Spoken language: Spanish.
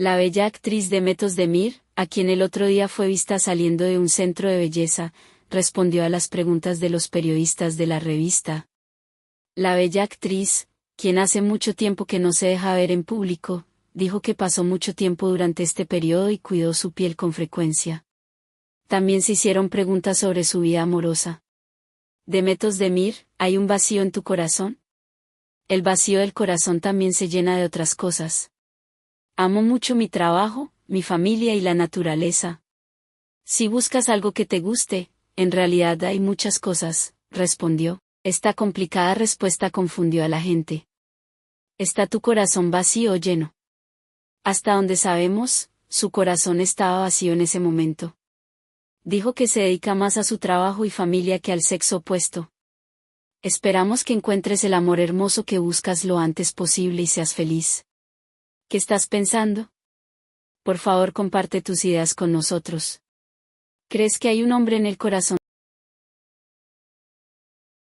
La bella actriz Demetos Demir, a quien el otro día fue vista saliendo de un centro de belleza, respondió a las preguntas de los periodistas de la revista. La bella actriz, quien hace mucho tiempo que no se deja ver en público, dijo que pasó mucho tiempo durante este periodo y cuidó su piel con frecuencia. También se hicieron preguntas sobre su vida amorosa. Demetos Demir, ¿hay un vacío en tu corazón? El vacío del corazón también se llena de otras cosas. Amo mucho mi trabajo, mi familia y la naturaleza. Si buscas algo que te guste, en realidad hay muchas cosas, respondió. Esta complicada respuesta confundió a la gente. ¿Está tu corazón vacío o lleno? Hasta donde sabemos, su corazón estaba vacío en ese momento. Dijo que se dedica más a su trabajo y familia que al sexo opuesto. Esperamos que encuentres el amor hermoso que buscas lo antes posible y seas feliz. ¿Qué estás pensando? Por favor comparte tus ideas con nosotros. ¿Crees que hay un hombre en el corazón